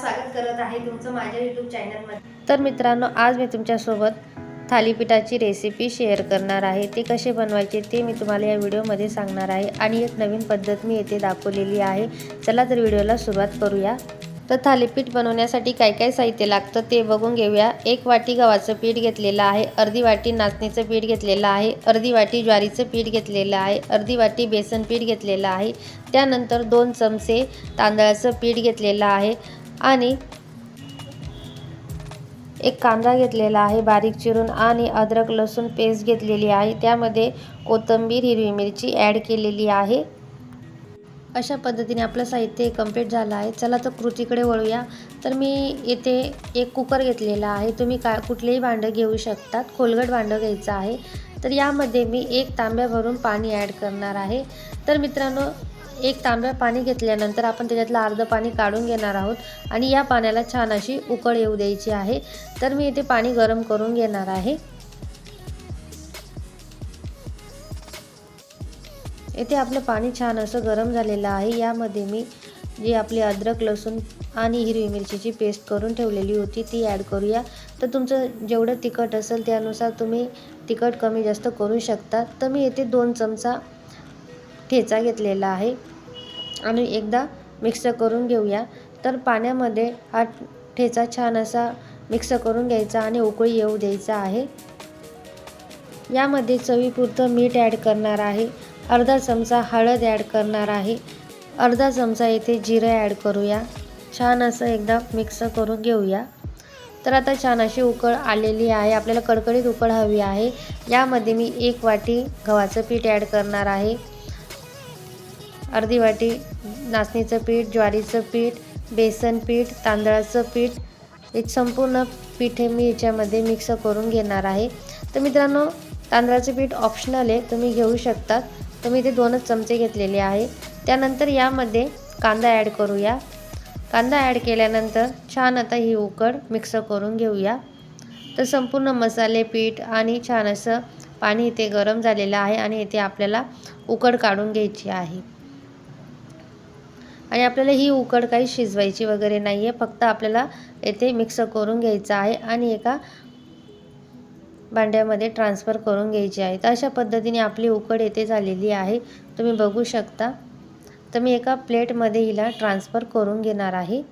स्वागत करत आहे तुमचं माझ्या यूट्यूब चॅनलमध्ये तर मित्रांनो आज मी तुमच्यासोबत थालीपीठाची रेसिपी शेअर करणार आहे. ते कसे बनवायचे ते मी तुम्हाला या व्हिडिओमध्ये सांगणार आहे. आणि एक नवीन पद्धत मी येथे दाखवलेली आहे. चला तर व्हिडिओला सुरुवात करूया. तर थालीपीठ बनवण्यासाठी काय काय साहित्य लागतं ते बघून घेऊया. एक वाटी गव्हाचं पीठ घेतलेलं आहे. अर्धी वाटी नाचणीचं पीठ घेतलेलं आहे. अर्धी वाटी ज्वारीचं पीठ घेतलेलं आहे. अर्धी वाटी बेसन पीठ घेतलेलं आहे. त्यानंतर दोन चमचे तांदळाचं पीठ घेतलेलं आहे. आणि एक कांदा घेतलेला आहे बारीक चिरून आणि अद्रक लसूण पेस्ट घेतलेली आहे. त्यामध्ये कोथिंबीर हिरवी मिरची ॲड केलेली आहे. अशा पद्धतीने आपलं साहित्य कंप्लीट झालं आहे. चला तर कृतीकडे वळूया. तर मी येथे एक कुकर घेतलेला आहे. तुम्ही का कुठलेही भांडं घेऊ शकतात. खोलगट भांडं घ्यायचं आहे. तर यामध्ये मी एक तांब्या भरून पाणी ॲड करणार आहे. तर मित्रांनो एक तांब्या पाणी घेतल्यानंतर आपण त्याच्यातलं अर्धं पाणी काढून घेणार आहोत. आणि या पाण्याला छान अशी उकळ येऊ द्यायची आहे. तर मी इथे पाणी गरम करून घेणार आहे. येथे आपलं पाणी छान असं गरम झालेलं आहे. यामध्ये मी जी आपली अद्रक लसूण आणि हिरवी मिरचीची पेस्ट करून ठेवलेली होती ती ॲड करूया. तर तुमचं जेवढं तिखट असेल त्यानुसार तुम्ही तिखट कमी जास्त करू शकता. तर मी येथे दोन चमचा ठेचा घेतलेला आहे. आणि एकदा मिक्स करून घेऊया. तर पाण्यामध्ये हा ठेचा छान असा मिक्स करून घ्यायचा आणि उकळी येऊ द्यायचा आहे. यामध्ये चवीपुरतं मीठ ॲड करणार आहे. अर्धा चमचा हळद ॲड करणार आहे. अर्धा चमचा येथे जिरं ॲड करूया. छान असं एकदा मिक्स करून घेऊया. तर आता छान अशी उकळ आलेली आहे. आपल्याला कडकडीत उकळ हवी आहे. यामध्ये मी एक वाटी गव्हाचं पीठ ॲड करणार आहे. अर्धी वाटी नाचणीचं पीठ ज्वारीचं पीठ बेसन पीठ तांदळाचं पीठ. हे संपूर्ण पीठ हे मी याच्यामध्ये मिक्स करून घेणार आहे. तर मित्रांनो तांदळाचं पीठ ऑप्शनल आहे तुम्ही घेऊ शकतात. तर मी इथे दोनच चमचे घेतलेले आहे. त्यानंतर यामध्ये कांदा ॲड करूया. कांदा ॲड केल्यानंतर छान आता ही उकड मिक्स करून घेऊया. तर संपूर्ण मसाले पीठ आणि छान असं पाणी इथे गरम झालेलं आहे आणि इथे आपल्याला उकड काढून घ्यायची आहे. आणि आपल्याला ही उकड काही शिजवायची वगैरे नाही आहे फक्त आपल्याला येथे मिक्स करून घ्यायचं आहे आणि एका भांड्यामध्ये ट्रान्सफर करून घ्यायची आहे. तर अशा पद्धतीने आपली उकड येथे झालेली आहे. तुम्ही बघू शकता. तर मी एका प्लेटमध्ये हिला ट्रान्सफर करून घेणार आहे.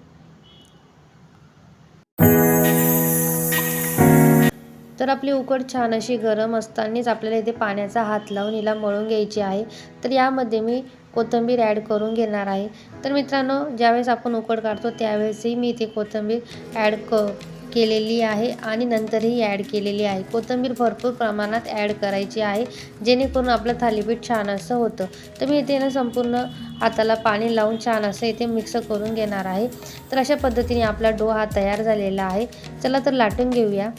तर आपली उकड छान अशी गरम असतानाच आपल्याला इथे पाण्याचा हात लावून हिला मळून घ्यायची आहे. तर यामध्ये मी कोथिंबीर ॲड करून घेणार आहे. तर मित्रांनो ज्यावेळेस आपण उकड काढतो त्यावेळेसही मी इथे कोथिंबीर ॲड क केलेली आहे आणि नंतरही ॲड केलेली आहे. कोथिंबीर भरपूर प्रमाणात ॲड करायची आहे जेणेकरून आपलं थालीपीठ छान असं होतं. तर मी इथे ना संपूर्ण हाताला पाणी लावून छान असं इथे मिक्स करून घेणार आहे. तर अशा पद्धतीने आपला डो हा तयार झालेला आहे. चला तर लाटून घेऊया.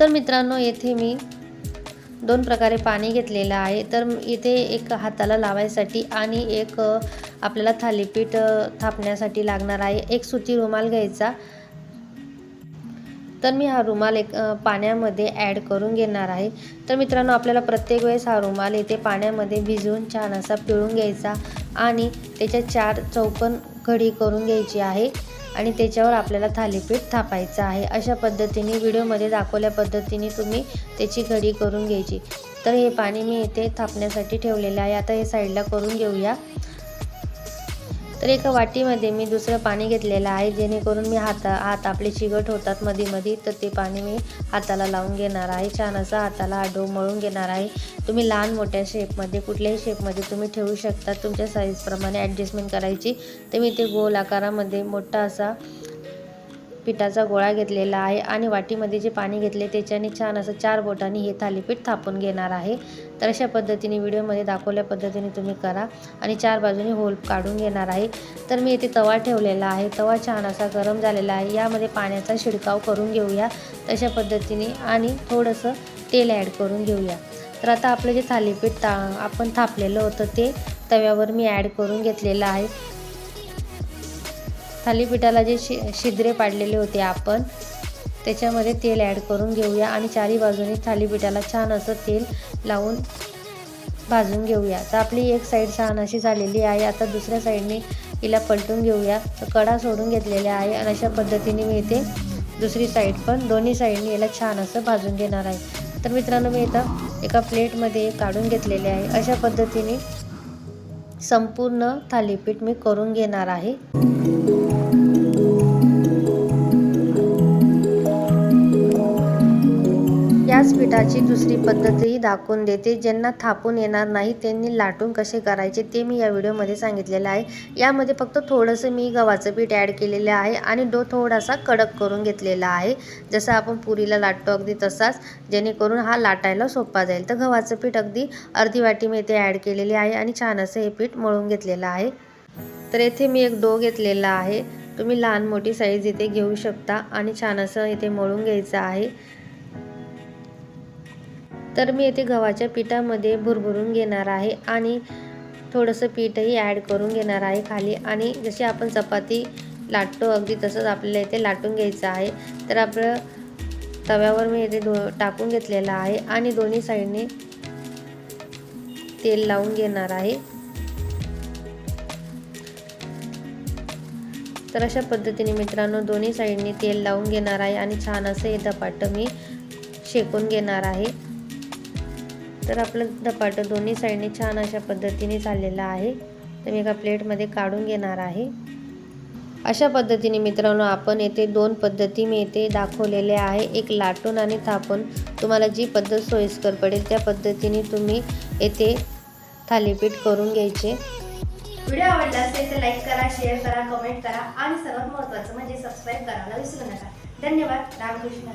तर मित्रांनो येथे मी दोन प्रकारे पाणी घेतलेलं आहे. तर इथे एक हाताला लावायसाठी आणि एक आपल्याला थालीपीठ थापण्यासाठी लागणार आहे. एक सुती रुमाल घ्यायचा. तर मी हा रुमाल एक पाण्यामध्ये ॲड करून घेणार आहे. तर मित्रांनो आपल्याला प्रत्येक वेळेस हा रुमाल इथे पाण्यामध्ये भिजवून छान असा पिळून घ्यायचा आणि त्याच्या चार चौकन घडी करून घ्यायची आहे. आणि त्याच्यावर आपल्याला थालीपीठ थापायचं आहे. अशा पद्धतीने व्हिडिओमध्ये दाखवल्या पद्धतीने तुम्ही त्याची घडी करून घ्यायची. तर हे पाणी मी इथे थापण्यासाठी ठेवलेलं आहे. आता हे साईडला करून घेऊया. तर एका वाटीमध्ये मी दुसरं पाणी घेतलेलं आहे जेणेकरून मी हाता हात आपले चिगट होतात मध्ये मध्ये तर ते पाणी मी हाताला लावून घेणार आहे. छान असा हाताला डो मळून घेणार आहे. तुम्ही लहान मोठ्या शेपमध्ये कुठल्याही शेपमध्ये तुम्ही ठेवू शकता. तुमच्या साईजप्रमाणे ॲडजस्टमेंट करायची. तर मी ते गोल आकारामध्ये मोठा असा पिठाचा गोळा घेतलेला आहे आणि वाटीमध्ये जे पाणी घेतले त्याच्याने छान असं चार बोटांनी हे थालीपीठ थापून घेणार आहे. तर अशा पद्धतीने व्हिडिओमध्ये दाखवल्या पद्धतीने तुम्ही करा आणि चार बाजूने होल काढून घेणार आहे. तर मी इथे तवा ठेवलेला आहे. तवा छान असा गरम झालेला आहे. यामध्ये पाण्याचा शिडकाव करून घेऊया तशा पद्धतीने आणि थोडंसं तेल ॲड करून घेऊया. तर आता आपलं जे थालीपीठ ता आपण थापलेलं होतं ते तव्यावर मी ॲड करून घेतलेलं आहे. थालीपीठाला जे शि शिद्रे पाडलेले होते आपण त्याच्यामध्ये तेल ॲड करून घेऊया आणि चारी बाजूने थालीपीठाला छान असं तेल लावून भाजून घेऊया. तर आपली एक साईड छान अशी झालेली आहे. आता दुसऱ्या साईडने हिला पलटून घेऊया. तर कडा सोडून घेतलेल्या आहे आणि अशा पद्धतीने मी इथे दुसरी साईड पण दोन्ही साईडने याला छान असं भाजून घेणार आहे. तर मित्रांनो मी इथं एका प्लेटमध्ये काढून घेतलेले आहे. अशा पद्धतीने संपूर्ण थालीपीठ मी करून घेणार आहे. व्यासपीठाची पिठाची दुसरी पद्धतही दाखवून देते. ज्यांना थापून येणार नाही त्यांनी लाटून कसे करायचे ते मी या व्हिडिओमध्ये सांगितलेलं आहे. यामध्ये फक्त थोडंसं मी गव्हाचं पीठ ॲड केलेलं आहे आणि डो थोडासा कडक करून घेतलेला आहे. जसं आपण पुरीला लाटतो अगदी तसाच जेणेकरून हा लाटायला सोपा जाईल. तर गव्हाचं पीठ अगदी अर्धी वाटी मी इथे ॲड केलेली आहे आणि छान असं हे पीठ मळून घेतलेलं आहे. तर येथे मी एक डो घेतलेला आहे. तुम्ही लहान मोठी साईज इथे घेऊ शकता आणि छान असं इथे मळून घ्यायचं आहे. तर मी येथे गव्हाच्या पिठामध्ये भुरभुरून घेणार आहे आणि थोडंसं पीठही ॲड करून घेणार आहे खाली. आणि जशी आपण चपाती लाटतो अगदी तसंच आपल्याला इथे लाटून घ्यायचं आहे. तर आपलं तव्यावर मी इथे दो टाकून घेतलेला आहे आणि दोन्ही साईडने तेल लावून घेणार आहे. तर अशा पद्धतीने मित्रांनो दोन्ही साईडने तेल लावून घेणार आहे आणि छान असं हे धपाटं मी शेकून घेणार आहे. तर आपलं धपाटं दोन्ही साईडने छान अशा पद्धतीने चाललेलं आहे. तर मी एका प्लेटमध्ये काढून घेणार आहे. अशा पद्धतीने मित्रांनो आपण येथे दोन पद्धती मी येथे दाखवलेल्या आहे. एक लाटून आणि थापून. तुम्हाला जी पद्धत सोयीस्कर पडेल त्या पद्धतीने तुम्ही येथे थालीपीठ करून घ्यायचे. व्हिडिओ आवडला असेल तर लाईक करा शेअर करा कमेंट करा आणि सर्वात महत्त्वाचं म्हणजे सबस्क्राईब करायला विसरू नका. धन्यवाद. रामकृष्ण.